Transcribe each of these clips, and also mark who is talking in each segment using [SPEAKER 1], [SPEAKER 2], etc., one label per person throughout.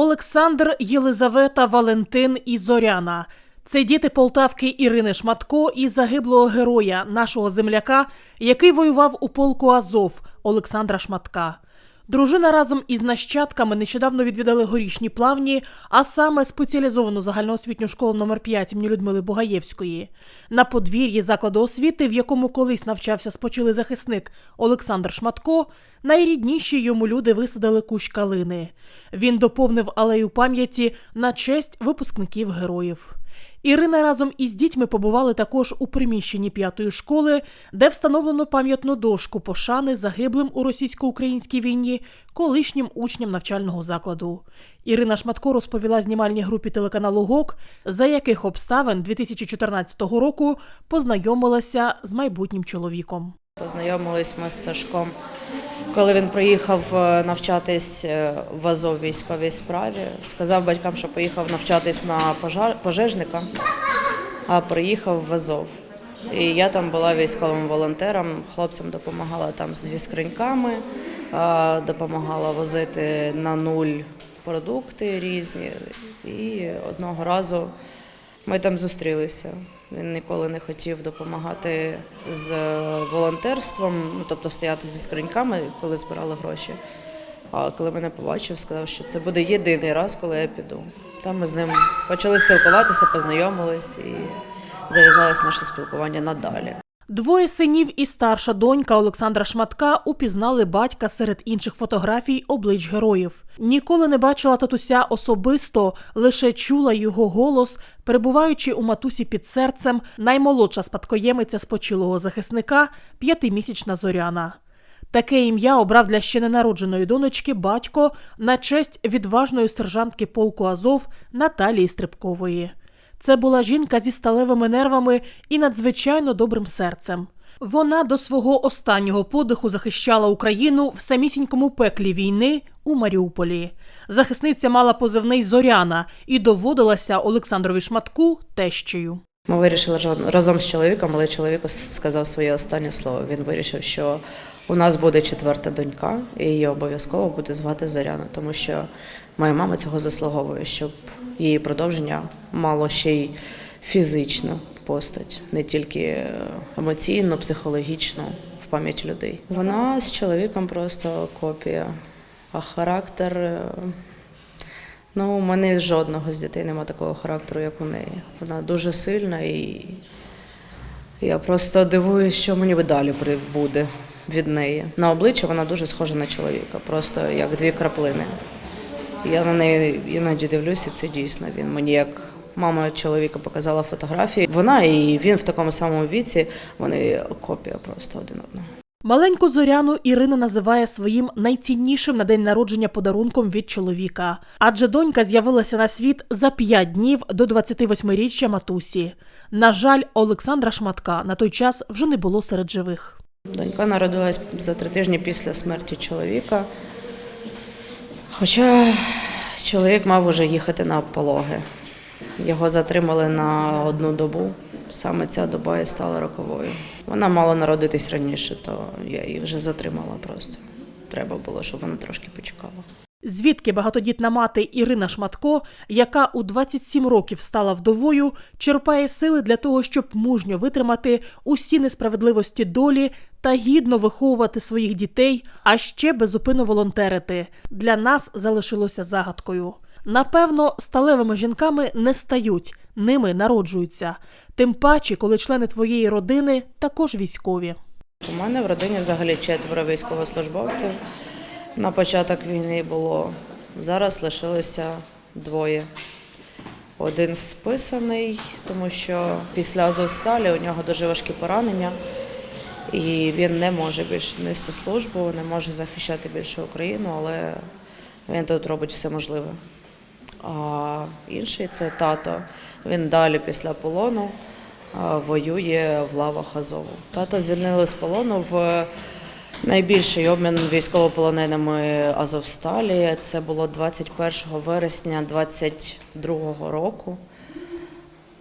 [SPEAKER 1] Олександр, Єлизавета, Валентин і Зоряна. Це діти Полтавки Ірини Шматко і загиблого героя, нашого земляка, який воював у полку Азов Олександра Шматка. Дружина разом із нащадками нещодавно відвідали горішні плавні, а саме спеціалізовану загальноосвітню школу номер 5 імені Людмили Бугаєвської. На подвір'ї закладу освіти, в якому колись навчався спочилий захисник Олександр Шматко, найрідніші йому люди висадили кущ калини. Він доповнив алею пам'яті на честь випускників героїв. Ірина разом із дітьми побували також у приміщенні п'ятої школи, де встановлено пам'ятну дошку пошани загиблим у російсько-українській війні колишнім учням навчального закладу. Ірина Шматко розповіла знімальній групі телеканалу ГОК, за яких обставин 2014 року познайомилася з майбутнім чоловіком.
[SPEAKER 2] Познайомились ми з Сашком, коли він приїхав е, навчатись е, в Азов військовій справі. Сказав батькам, що поїхав навчатись на пожар, пожежника, а приїхав в Азов. І я там була військовим волонтером, хлопцям допомагала там зі скриньками, допомагала возити на нуль продукти різні. І одного разу ми там зустрілися. Він ніколи не хотів допомагати з волонтерством, ну тобто стояти зі скриньками, коли збирали гроші. А коли мене побачив, сказав, що це буде єдиний раз, коли я піду. Там ми з ним почали спілкуватися, познайомились і зав'язалось наше спілкування надалі.
[SPEAKER 1] Двоє синів і старша донька Олександра Шматка упізнали батька серед інших фотографій облич героїв. Ніколи не бачила татуся особисто, лише чула його голос, перебуваючи у матусі під серцем, наймолодша спадкоємиця спочилого захисника, п'ятимісячна зоряна. Таке ім'я обрав для ще ненародженої донечки батько на честь відважної сержантки полку Азов Наталії Стрибкової. Це була жінка зі сталевими нервами і надзвичайно добрим серцем. Вона до свого останнього подиху захищала Україну в самісінькому пеклі війни у Маріуполі. Захисниця мала позивний Зоряна і доводилася Олександрові Шматку тещею.
[SPEAKER 2] Ми вирішили разом- з чоловіком, але чоловік сказав своє останнє слово. Він вирішив, що у нас буде четверта донька, і її обов'язково буде звати Зоряна, тому що моя мама цього заслуговує, щоб її продовження мало ще й фізичну постать, не тільки емоційно, психологічно в пам'ять людей. Вона з чоловіком просто копія, а характер. е, Ну, у мене жодного з дітей немає такого характеру, як у неї. Вона дуже сильна і я просто дивуюсь, що мені далі буде від неї. На обличчя вона дуже схожа на чоловіка, просто як дві краплини. Я на неї іноді дивлюся, це дійсно він. Мені як мама чоловіка показала фотографії. Вона і він в такому самому віці, вони копія просто один одного.
[SPEAKER 1] Маленьку зоряну Ірина називає своїм найціннішим на день народження подарунком від чоловіка, адже донька з'явилася на світ за п'ять днів до 28-річчя матусі. На жаль, Олександра Шматка на той час вже не було серед живих.
[SPEAKER 2] Донька народилась за три тижні після смерті чоловіка. Хоча чоловік мав уже їхати на пологи. Його затримали на одну добу. Саме ця доба і стала роковою. Вона мала народитись раніше, то я її вже затримала просто. Треба було, щоб вона трошки почекала.
[SPEAKER 1] Звідки багатодітна мати Ірина Шматко, яка у 27 років стала вдовою, черпає сили для того, щоб мужньо витримати усі несправедливості долі та гідно виховувати своїх дітей, а ще безупинно волонтерити, для нас залишилося загадкою. Напевно, сталевими жінками не стають, ними народжуються. Тим паче, коли члени твоєї родини також військові.
[SPEAKER 2] У мене в родині взагалі четверо військовослужбовців. На початок війни було. Зараз лишилося двоє. Один списаний, тому що після Азовсталі у нього дуже важкі поранення, і він не може більше нести службу, не може захищати більше Україну, але він тут робить все можливе. А інший це тато. Він далі після полону воює в лавах Азову. Тата звільнили з полону в найбільший обмін військовополоненими Азовсталі. Це було 21 вересня 22 року.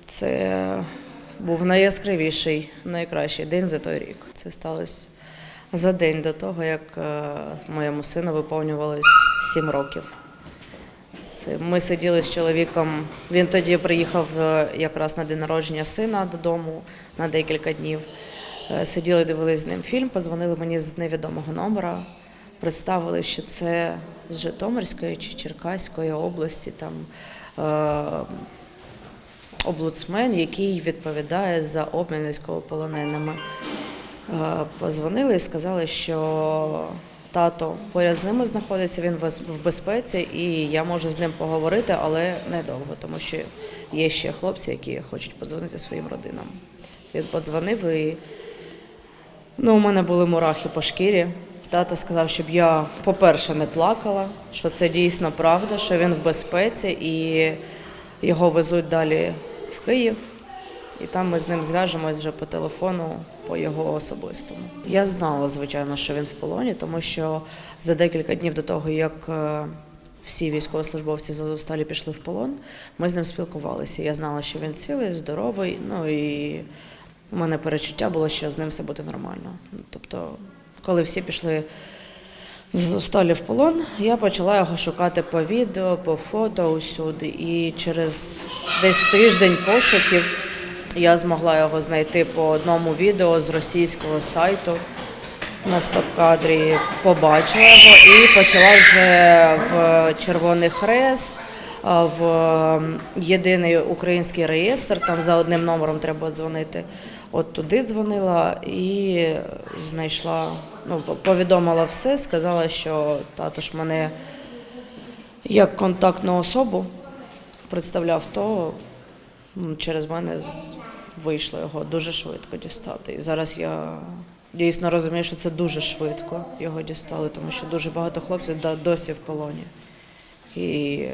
[SPEAKER 2] Це був найяскравіший, найкращий день за той рік. Це сталося за день до того, як е, моєму сину виповнювалось 7 років. Це Ми сиділи з чоловіком. Він тоді приїхав е, якраз на день народження сина додому на декілька днів. Е, Сиділи, дивились з ним фільм, позвонили мені з невідомого номера, представили, що це з Житомирської чи Черкаської області. Там е, облуцмен, який відповідає за обмін військовополоненими. Е, Позвонили і сказали, що тато поряд з ними знаходиться, він в безпеці, і я можу з ним поговорити, але недовго, тому що є ще хлопці, які хочуть подзвонити своїм родинам. Він подзвонив і ну, у мене були мурахи по шкірі. Тато сказав, щоб я, по-перше, не плакала, що це дійсно правда, що він в безпеці і його везуть далі в Київ. І там ми з ним зв'яжемось вже по телефону, по його особистому. Я знала, звичайно, що він в полоні, тому що за декілька днів до того, як е, всі військовослужбовці з Азовсталі пішли в полон, ми з ним спілкувалися. Я знала, що він цілий, здоровий. Ну і у мене перечуття було, що з ним все буде нормально. Тобто, коли всі пішли з Азовсталі в полон, я почала його шукати по відео, по фото усюди. І через десь тиждень пошуків я змогла його знайти по одному відео з російського сайту на стоп-кадрі. Побачила його і почала вже в Червоний Хрест, в єдиний український реєстр. Там за одним номером треба дзвонити. От туди дзвонила і знайшла, ну, повідомила все, сказала, що тато ж мене як контактну особу представляв, то через мене вийшло його дуже швидко дістати. І зараз я дійсно розумію, що це дуже швидко його дістали, тому що дуже багато хлопців досі в полоні. І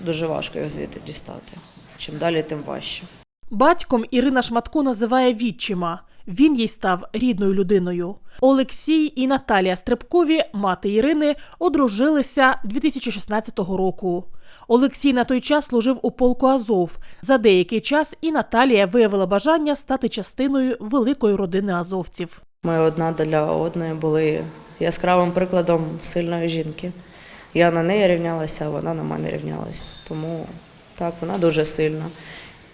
[SPEAKER 2] дуже важко їх звідти дістати. Чим далі, тим важче.
[SPEAKER 1] Батьком Ірина Шматко називає відчима. Він їй став рідною людиною. Олексій і Наталія Стрибкові, мати Ірини, одружилися 2016 року. Олексій на той час служив у полку Азов. За деякий час і Наталія виявила бажання стати частиною великої родини азовців.
[SPEAKER 2] Ми одна для одної були яскравим прикладом сильної жінки. Я на неї рівнялася, а вона на мене рівнялась. Тому так, вона дуже сильна.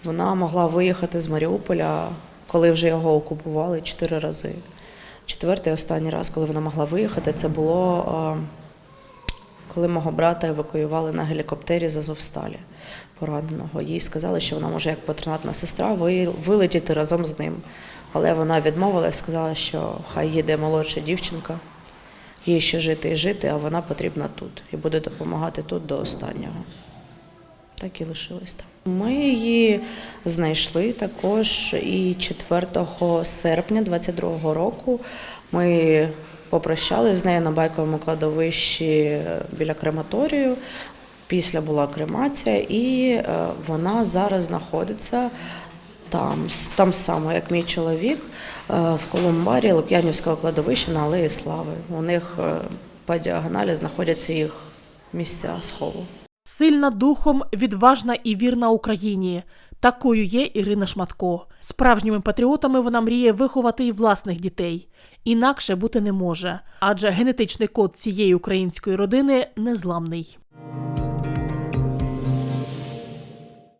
[SPEAKER 2] Вона могла виїхати з Маріуполя, коли вже його окупували чотири рази. Четвертий останній раз, коли вона могла виїхати, це було коли мого брата евакуювали на гелікоптері з Азовсталі пораненого. Їй сказали, що вона може як патронатна сестра вилетіти разом з ним. Але вона відмовилась, сказала, що хай їде молодша дівчинка, їй ще жити і жити, а вона потрібна тут і буде допомагати тут до останнього. Так і лишились там. Ми її знайшли також і 4 серпня 22-го року. Ми попрощалися з нею на байковому кладовищі біля крематорію. Після була кремація, і е, вона зараз знаходиться там, там само, як мій чоловік, е, в Колумбарі Лук'янівського кладовища на Алеї Слави. У них е, по діагоналі знаходяться їх місця схову.
[SPEAKER 1] Сильна духом, відважна і вірна Україні. Такою є Ірина Шматко. Справжніми патріотами вона мріє виховати і власних дітей. Інакше бути не може, адже генетичний код цієї української родини незламний.